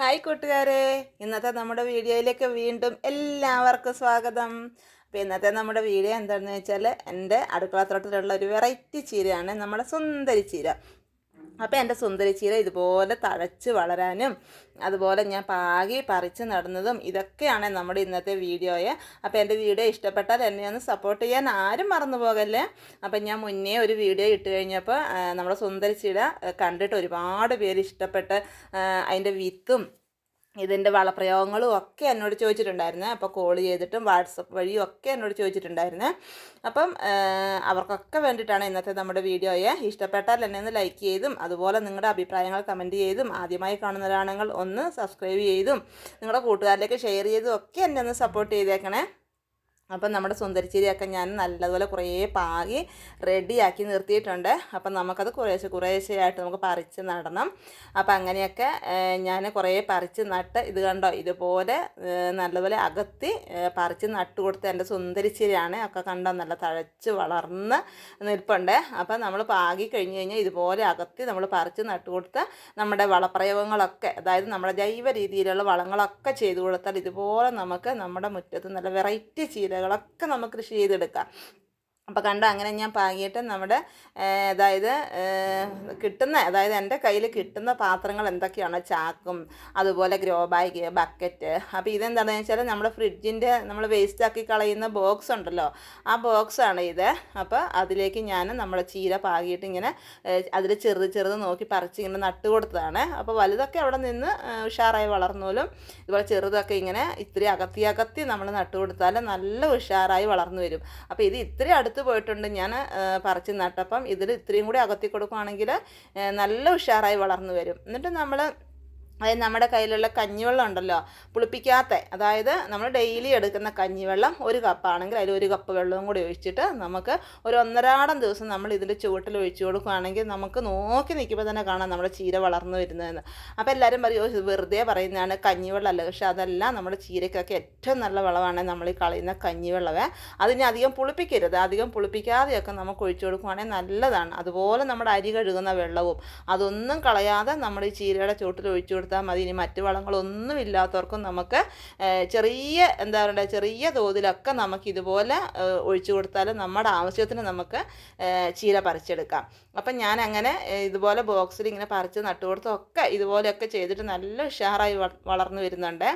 Hi കൂട്ടുകാരെ. ഇന്നത്തെ നമ്മുടെ വീഡിയോയിലേക്ക് വീണ്ടും എല്ലാവർക്കും സ്വാഗതം. അപ്പോൾ ഇന്നത്തെ നമ്മുടെ വീഡിയോ എന്താണെന്ന് വെച്ചാൽ എന്റെ അടുക്കളത്തോട്ടത്തിലുള്ള ഒരു വെറൈറ്റി ചീരയാണ് നമ്മുടെ സുന്ദരി ചീര. അപ്പോൾ എന്റെ സുന്ദരി ചീര ഇതുപോലെ തഴച്ച് വളരാനും അതുപോലെ ഞാൻ പാകി പറിച്ച് നടുന്നതും ഇതൊക്കെയാണ് നമ്മുടെ ഇന്നത്തെ വീഡിയോയെ. അപ്പോൾ എന്റെ വീഡിയോ ഇഷ്ടപ്പെട്ടാൽ എന്നെ ഒന്ന് സപ്പോർട്ട് ചെയ്യാൻ ആരും മറന്നു പോകല്ലേ? അപ്പം ഞാൻ മുന്നേ ഒരു വീഡിയോ ഇട്ട് കഴിഞ്ഞപ്പോൾ നമ്മുടെ സുന്ദരി ചീര കണ്ടിട്ട് ഒരുപാട് പേര് ഇഷ്ടപ്പെട്ട് അതിന്റെ വിത്തും ഇതിന്റെ വളപ്രയോഗങ്ങളും ഒക്കെ എന്നോട് ചോദിച്ചിട്ടുണ്ടായിരുന്നു. അപ്പോൾ കോൾ ചെയ്തിട്ടും വാട്സപ്പ് വഴിയും ഒക്കെ എന്നോട് ചോദിച്ചിട്ടുണ്ടായിരുന്നു. അപ്പം അവർക്കൊക്കെ വേണ്ടിയിട്ടാണ് ഇന്നത്തെ നമ്മുടെ വീഡിയോയെ. ഇഷ്ടപ്പെട്ടാൽ എന്നെ ഒന്ന് ലൈക്ക് ചെയ്തും അതുപോലെ നിങ്ങളുടെ അഭിപ്രായങ്ങൾ കമന്റ് ചെയ്തും ആദ്യമായി കാണുന്നവരാണെങ്കിൽ ഒന്ന് സബ്സ്ക്രൈബ് ചെയ്തും നിങ്ങളുടെ കൂട്ടുകാരിലേക്ക് ഷെയർ ചെയ്തും ഒക്കെ എന്നെ ഒന്ന് സപ്പോർട്ട് ചെയ്തേക്കണേ. അപ്പം നമ്മുടെ സുന്ദരിച്ചിരിയൊക്കെ ഞാൻ നല്ലതുപോലെ കുറേ പാകി റെഡിയാക്കി നിർത്തിയിട്ടുണ്ട്. അപ്പം നമുക്കത് കുറേശ്ശെ കുറേശ്ശെയായിട്ട് നമുക്ക് പറിച്ച് നടണം. അപ്പം അങ്ങനെയൊക്കെ ഞാൻ കുറേ പറിച്ച് നട്ട് ഇത് കണ്ടോ ഇതുപോലെ നല്ലപോലെ അകത്തി പറിച്ച് നട്ട് കൊടുത്ത എന്റെ സുന്ദരിച്ചിരിയാണ് ഒക്കെ കണ്ടോ നല്ല തഴച്ച് വളർന്ന് നിൽപ്പുണ്ട്. അപ്പം നമ്മൾ പാകി കഴിഞ്ഞ് കഴിഞ്ഞാൽ ഇതുപോലെ അകത്തി നമ്മൾ പറിച്ച് നട്ട് കൊടുത്ത് നമ്മുടെ വളപ്രയോഗങ്ങളൊക്കെ അതായത് നമ്മുടെ ജൈവ രീതിയിലുള്ള വളങ്ങളൊക്കെ ചെയ്തു കൊടുത്താൽ ഇതുപോലെ നമുക്ക് നമ്മുടെ മുറ്റത്ത് നല്ല വെറൈറ്റി ചീരകളൊക്കെ നമുക്ക് കൃഷി ചെയ്തെടുക്കാം. അപ്പോൾ കണ്ട അങ്ങനെ ഞാൻ പാകിയിട്ട് നമ്മുടെ അതായത് കിട്ടുന്ന അതായത് എന്റെ കയ്യിൽ കിട്ടുന്ന പാത്രങ്ങൾ എന്തൊക്കെയാണ്? ചാക്കും അതുപോലെ ഗ്രോ ബാഗ് ബക്കറ്റ്. അപ്പോൾ ഇതെന്താണെന്ന് വെച്ചാൽ നമ്മുടെ ഫ്രിഡ്ജിന്റെ നമ്മൾ വേസ്റ്റ് ആക്കി കളയുന്ന ബോക്സ് ഉണ്ടല്ലോ ആ ബോക്സാണ് ഇത്. അപ്പോൾ അതിലേക്ക് ഞാൻ നമ്മുടെ ചീര പാകിയിട്ട് ഇങ്ങനെ അതിൽ ചെറുത് ചെറുത് നോക്കി പറിച്ച് ഇങ്ങനെ നട്ട് കൊടുത്തതാണ്. അപ്പോൾ വലുതൊക്കെ അവിടെ നിന്ന് ഉഷാറായി വളർന്നോലും ഇതുപോലെ ചെറുതൊക്കെ ഇങ്ങനെ ഇത്തിരി അകത്തി അകത്തി നമ്മൾ നട്ട് കൊടുത്താൽ നല്ല ഉഷാറായി വളർന്നു വരും. അപ്പോൾ ഇത് ഇത്തിരി അടുത്ത് പോയിട്ടുണ്ട്. ഞാൻ പറിച്ച് നട്ടപ്പം ഇതിൽ ഇത്രയും കൂടി അകത്തി കൊടുക്കുകയാണെങ്കിൽ നല്ല ഉഷാറായി വളർന്നു വരും. എന്നിട്ട് നമ്മൾ അതായത് നമ്മുടെ കയ്യിലുള്ള കഞ്ഞിവെള്ളം ഉണ്ടല്ലോ പുളിപ്പിക്കാത്ത അതായത് നമ്മൾ ഡെയിലി എടുക്കുന്ന കഞ്ഞിവെള്ളം ഒരു കപ്പാണെങ്കിൽ അതിൽ ഒരു കപ്പ് വെള്ളവും കൂടി ഒഴിച്ചിട്ട് നമുക്ക് ഒരു ഒന്നരാടം ദിവസം നമ്മൾ ഇതിൽ ചുവട്ടിൽ ഒഴിച്ചു കൊടുക്കുകയാണെങ്കിൽ നമുക്ക് നോക്കി നിൽക്കുമ്പോൾ തന്നെ കാണാം നമ്മുടെ ചീര വളർന്നു വരുന്നതെന്ന്. അപ്പോൾ എല്ലാവരും പറയും "ഓ, ഇത് വെറുതെ പറയുന്നതാണ് കഞ്ഞിവെള്ളമല്ല പക്ഷെ അതല്ല നമ്മുടെ ചീരയ്ക്കൊക്കെ ഏറ്റവും നല്ല വളമാണ് നമ്മൾ ഈ കളയുന്ന കഞ്ഞിവെള്ളമേ. അതിനെ അധികം പുളിപ്പിക്കരുത്. അധികം പുളിപ്പിക്കാതെയൊക്കെ നമുക്ക് ഒഴിച്ചു കൊടുക്കുകയാണെങ്കിൽ നല്ലതാണ്. അതുപോലെ നമ്മുടെ അരി കഴുകുന്ന വെള്ളവും അതൊന്നും കളയാതെ നമ്മൾ ഈ ചീരയുടെ ചുവട്ടിൽ ഒഴിച്ചു കൊടുത്താൽ മതി. ഇനി മറ്റു വളങ്ങളൊന്നും ഇല്ലാത്തവർക്കും നമുക്ക് ചെറിയ എന്താ പറയുക ചെറിയ തോതിലൊക്കെ നമുക്ക് ഇതുപോലെ ഒഴിച്ചു കൊടുത്താൽ നമ്മുടെ ആവശ്യത്തിന് നമുക്ക് ചീര പറിച്ചെടുക്കാം. അപ്പം ഞാൻ അങ്ങനെ ഇതുപോലെ ബോക്സിൽ ഇങ്ങനെ പറിച്ച് നട്ടുകൊടുത്തൊക്കെ ഇതുപോലെയൊക്കെ ചെയ്തിട്ട് നല്ല ഉഷാറായി വളർന്നു വരുന്നുണ്ട്.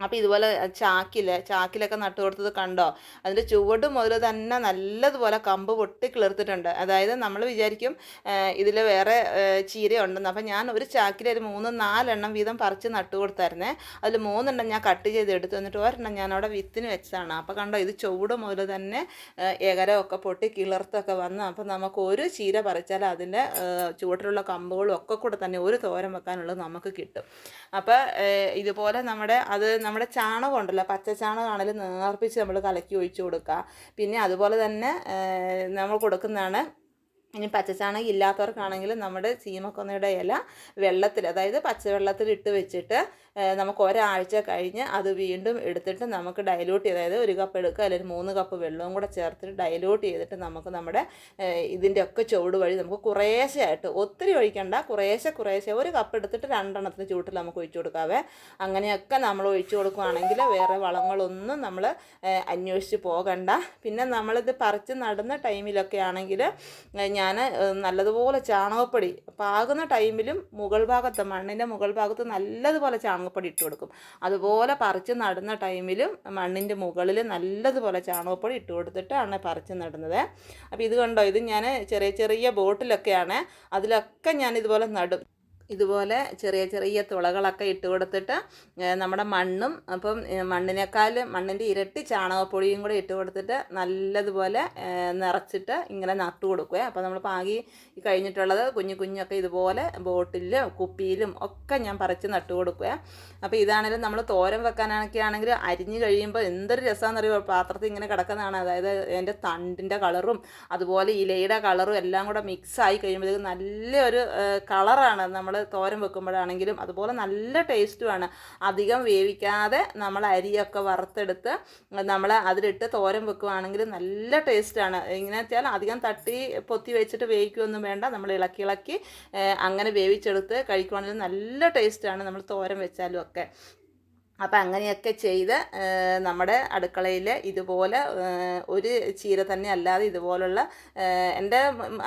അപ്പോൾ ഇതുപോലെ ചാക്കിൽ ചാക്കിലൊക്കെ നട്ടു കൊടുത്തത് കണ്ടോ? അതിന്റെ ചുവട് മുതൽ തന്നെ നല്ലതുപോലെ കമ്പ് പൊട്ടി കിളിർത്തിട്ടുണ്ട്. അതായത് നമ്മൾ വിചാരിക്കും ഇതിൽ വേറെ ചീരയുണ്ടെന്ന്. അപ്പം ഞാൻ ഒരു ചാക്കിൽ ഒരു മൂന്ന് നാലെണ്ണം വീതം പറിച്ച് നട്ടു കൊടുത്തായിരുന്നേ. അതിൽ മൂന്നെണ്ണം ഞാൻ കട്ട് ചെയ്ത് എടുത്തു എന്നിട്ട് ഒരെണ്ണം ഞാൻ അവിടെ വിത്തിന് വെച്ചതാണ്. അപ്പോൾ കണ്ടോ ഇത് ചുവട് മുതൽ തന്നെ ഏകരമൊക്കെ പൊട്ടി കിളിർത്തൊക്കെ വന്ന്. അപ്പം നമുക്ക് ഒരു ചീര പറിച്ചാൽ അതിന്റെ ചുവട്ടിലുള്ള കമ്പുകളും ഒക്കെ കൂടെ തന്നെ ഒരു തോരം വെക്കാനുള്ളത് നമുക്ക് കിട്ടും. അപ്പോൾ ഇതുപോലെ നമ്മുടെ അത് നമ്മുടെ ചാണകം ഉണ്ടല്ലോ പച്ച ചാണകമാണെങ്കിലും നേർപ്പിച്ച് നമ്മൾ കലക്കി ഒഴിച്ചു കൊടുക്കുക പിന്നെ അതുപോലെ തന്നെ നമ്മൾ കൊടുക്കുന്നതാണ് ഇനി പച്ചച്ചാണകം ഇല്ലാത്തവർക്കാണെങ്കിൽ നമ്മുടെ ചീമക്കൊന്നയുടെ ഇല വെള്ളത്തിൽ അതായത് പച്ചവെള്ളത്തിൽ ഇട്ട് വെച്ചിട്ട് നമുക്ക് ഒരാഴ്ച കഴിഞ്ഞ് അത് വീണ്ടും എടുത്തിട്ട് നമുക്ക് ഡൈലൂട്ട് ചെയ്ത് അതായത് ഒരു കപ്പ് എടുക്കുക അല്ലെങ്കിൽ മൂന്ന് കപ്പ് വെള്ളവും കൂടെ ചേർത്തിട്ട് ഡൈലൂട്ട് ചെയ്തിട്ട് നമുക്ക് നമ്മുടെ ഇതിന്റെ ഒക്കെ ചുവട് വഴി നമുക്ക് കുറേശ്ശെയായിട്ട് ഒത്തിരി ഒഴിക്കണ്ട കുറേശ്ശെ കുറേശ്ശെ ഒരു കപ്പ് എടുത്തിട്ട് രണ്ടെണ്ണത്തിന് ചൂട്ടിൽ നമുക്ക് ഒഴിച്ചു കൊടുക്കാവേ. അങ്ങനെയൊക്കെ നമ്മൾ ഒഴിച്ചു കൊടുക്കുകയാണെങ്കിൽ വേറെ വളങ്ങളൊന്നും നമ്മൾ അന്വേഷിച്ച് പോകണ്ട. പിന്നെ നമ്മളിത് പറിച്ച് നടുന്ന ടൈമിലൊക്കെ ആണെങ്കിൽ ഞാൻ നല്ലതുപോലെ ചാണകപ്പൊടി പാകുന്ന ടൈമിലും മുകൾ ഭാഗത്ത് മണ്ണിന്റെ മുകൾ ഭാഗത്ത് നല്ലതുപോലെ ചാണകപ്പൊടി ഇട്ട് കൊടുക്കും. അതുപോലെ പറിച്ച് നടുന്ന ടൈമിലും മണ്ണിന്റെ മുകളിൽ നല്ലതുപോലെ ചാണകപ്പൊടി ഇട്ട് കൊടുത്തിട്ടാണ് പറിച്ച് നടുന്നത്. അപ്പോൾ ഇത് കണ്ടോ ഇത് ഞാൻ ചെറിയ ചെറിയ ബോട്ടിലൊക്കെയാണ് അതിലൊക്കെ ഞാൻ ഇതുപോലെ നടും. ഇതുപോലെ ചെറിയ ചെറിയ തുളകളൊക്കെ ഇട്ട് കൊടുത്തിട്ട് നമ്മുടെ മണ്ണും അപ്പം മണ്ണിനേക്കാൾ മണ്ണിന്റെ ഇരട്ടി ചാണകപ്പൊടിയും കൂടെ ഇട്ട് കൊടുത്തിട്ട് നല്ലതുപോലെ നിറച്ചിട്ട് ഇങ്ങനെ നട്ടു കൊടുക്കുക അപ്പോൾ നമ്മൾ പാകി കഴിഞ്ഞിട്ടുള്ളത് കുഞ്ഞു കുഞ്ഞൊക്കെ ഇതുപോലെ ബോട്ടിലും കുപ്പിയിലും ഒക്കെ ഞാൻ പറിച്ച് നട്ടു കൊടുക്കുക അപ്പോൾ ഇതാണെങ്കിലും നമ്മൾ തോരൻ വെക്കാനൊക്കെ ആണെങ്കിൽ അരിഞ്ഞു കഴിയുമ്പോൾ എന്തൊരു രസമാണെന്നറിയോ പാത്രത്തിൽ ഇങ്ങനെ കിടക്കുന്നതാണ്. അതായത് അതിന്റെ തണ്ടിന്റെ കളറും അതുപോലെ ഇലയുടെ കളറും എല്ലാം കൂടെ മിക്സ് ആയി കഴിയുമ്പോഴത്തേക്കും നല്ലൊരു കളറാണ് നമ്മൾ നമ്മൾ തോരൻ വെക്കുമ്പോഴാണെങ്കിലും അതുപോലെ നല്ല ടേസ്റ്റുമാണ് അധികം വേവിക്കാതെ നമ്മൾ അരിയൊക്കെ വറുത്തെടുത്ത് നമ്മൾ അതിലിട്ട് തോരൻ വെക്കുവാണെങ്കിൽ നല്ല ടേസ്റ്റാണ് എങ്ങനെ വെച്ചാൽ അധികം തട്ടി പൊത്തി വെച്ചിട്ട് വേവിക്കുകയൊന്നും വേണ്ട. നമ്മൾ ഇളക്കി ഇളക്കി അങ്ങനെ വേവിച്ചെടുത്ത് കഴിക്കുവാണെങ്കിൽ നല്ല ടേസ്റ്റാണ് നമ്മൾ തോരൻ വെച്ചാലും ഒക്കെ. അപ്പം അങ്ങനെയൊക്കെ ചെയ്ത് നമ്മുടെ അടുക്കളയിൽ ഇതുപോലെ ഒരു ചീര തന്നെ അല്ലാതെ ഇതുപോലുള്ള എന്റെ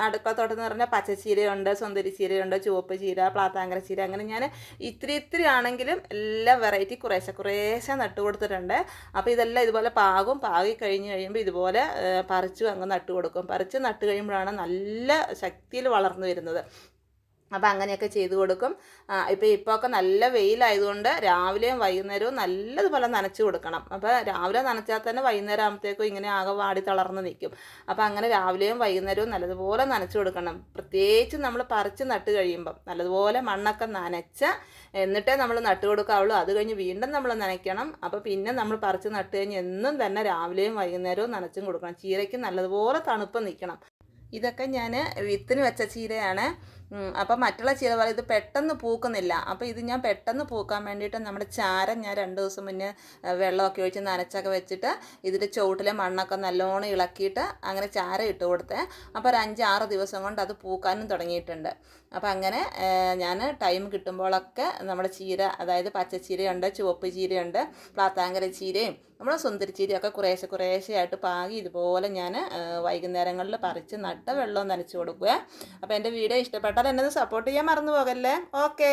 അടുക്കളത്തോട്ടം എന്ന് പറഞ്ഞാൽ പച്ചച്ചീരയുണ്ട് സുന്ദരി ചീരയുണ്ട് ചുവപ്പ് ചീര പ്ലാത്താങ്കര ചീര അങ്ങനെ ഞാൻ ഇത്തിരി ഇത്തിരി ആണെങ്കിലും എല്ലാ വെറൈറ്റി കുറേശ്ശെ കുറേശ്ശെ നട്ടു കൊടുത്തിട്ടുണ്ട്. അപ്പോൾ ഇതെല്ലാം ഇതുപോലെ പാകും പാകി കഴിഞ്ഞ് കഴിയുമ്പോൾ ഇതുപോലെ പറിച്ചു അങ്ങ് നട്ടു കൊടുക്കും. പറിച്ച് നട്ട് കഴിയുമ്പോഴാണ് നല്ല ശക്തിയിൽ വളർന്നു വരുന്നത്. അപ്പോൾ അങ്ങനെയൊക്കെ ചെയ്ത് കൊടുക്കും. ഇപ്പോൾ ഇപ്പോൾ ഒക്കെ നല്ല വെയിലായതുകൊണ്ട് രാവിലെയും വൈകുന്നേരവും നല്ലതുപോലെ നനച്ച് കൊടുക്കണം. അപ്പോൾ രാവിലെ നനച്ചാൽ തന്നെ വൈകുന്നേരം ആകുമ്പോഴത്തേക്കും ഇങ്ങനെ ആകെ വാടി തളർന്ന് നിൽക്കും. അപ്പോൾ അങ്ങനെ രാവിലെയും വൈകുന്നേരവും നല്ലതുപോലെ നനച്ച് കൊടുക്കണം. പ്രത്യേകിച്ച് നമ്മൾ പറിച്ച് നട്ട് കഴിയുമ്പം നല്ലതുപോലെ മണ്ണൊക്കെ നനച്ച് എന്നിട്ടേ നമ്മൾ നട്ട് കൊടുക്കാവുള്ളൂ. അത് കഴിഞ്ഞ് വീണ്ടും നമ്മൾ നനയ്ക്കണം. അപ്പോൾ പിന്നെ നമ്മൾ പറിച്ച് നട്ട് കഴിഞ്ഞ് എന്നും തന്നെ രാവിലെയും വൈകുന്നേരവും നനച്ചും കൊടുക്കണം. ചീരയ്ക്ക് നല്ലതുപോലെ തണുപ്പ് നിൽക്കണം. ഇതൊക്കെ ഞാൻ വിത്തിന് വെച്ച ചീരയാണ്. അപ്പം മറ്റുള്ള ചില ഇത് പെട്ടെന്ന് പൂക്കുന്നില്ല. അപ്പോൾ ഇത് ഞാൻ പെട്ടെന്ന് പൂക്കാൻ വേണ്ടിയിട്ട് നമ്മുടെ ചാരം ഞാൻ രണ്ട് ദിവസം മുന്നേ വെള്ളമൊക്കെ ഒഴിച്ച് നനച്ചൊക്കെ വെച്ചിട്ട് ഇതിന്റെ ചുവട്ടിലെ മണ്ണൊക്കെ നല്ലോണം ഇളക്കിയിട്ട് അങ്ങനെ ചാരം ഇട്ട് കൊടുത്തേ. അപ്പോൾ ഒരു അഞ്ചാറ് ദിവസം കൊണ്ട് അത് പൂക്കാനും തുടങ്ങിയിട്ടുണ്ട്. അപ്പോൾ അങ്ങനെ ഞാൻ ടൈം കിട്ടുമ്പോഴൊക്കെ നമ്മുടെ ചീര അതായത് പച്ചച്ചീരയുണ്ട് ചുവപ്പ് ചീരയുണ്ട് പ്ലാത്താങ്കര ചീരയും നമ്മുടെ സുന്ദരിച്ചീരിയൊക്കെ കുറേശ്ശെ കുറേശ്ശെയായിട്ട് പാകി ഇതുപോലെ ഞാൻ വൈകുന്നേരങ്ങളിൽ പറിച്ച് നട്ട വെള്ളം നനച്ച് കൊടുക്കുക. അപ്പോൾ എന്റെ വീഡിയോ ഇഷ്ടപ്പെട്ടാൽ എന്നെ സപ്പോർട്ട് ചെയ്യാൻ മറന്നു പോകല്ലേ? ഓക്കേ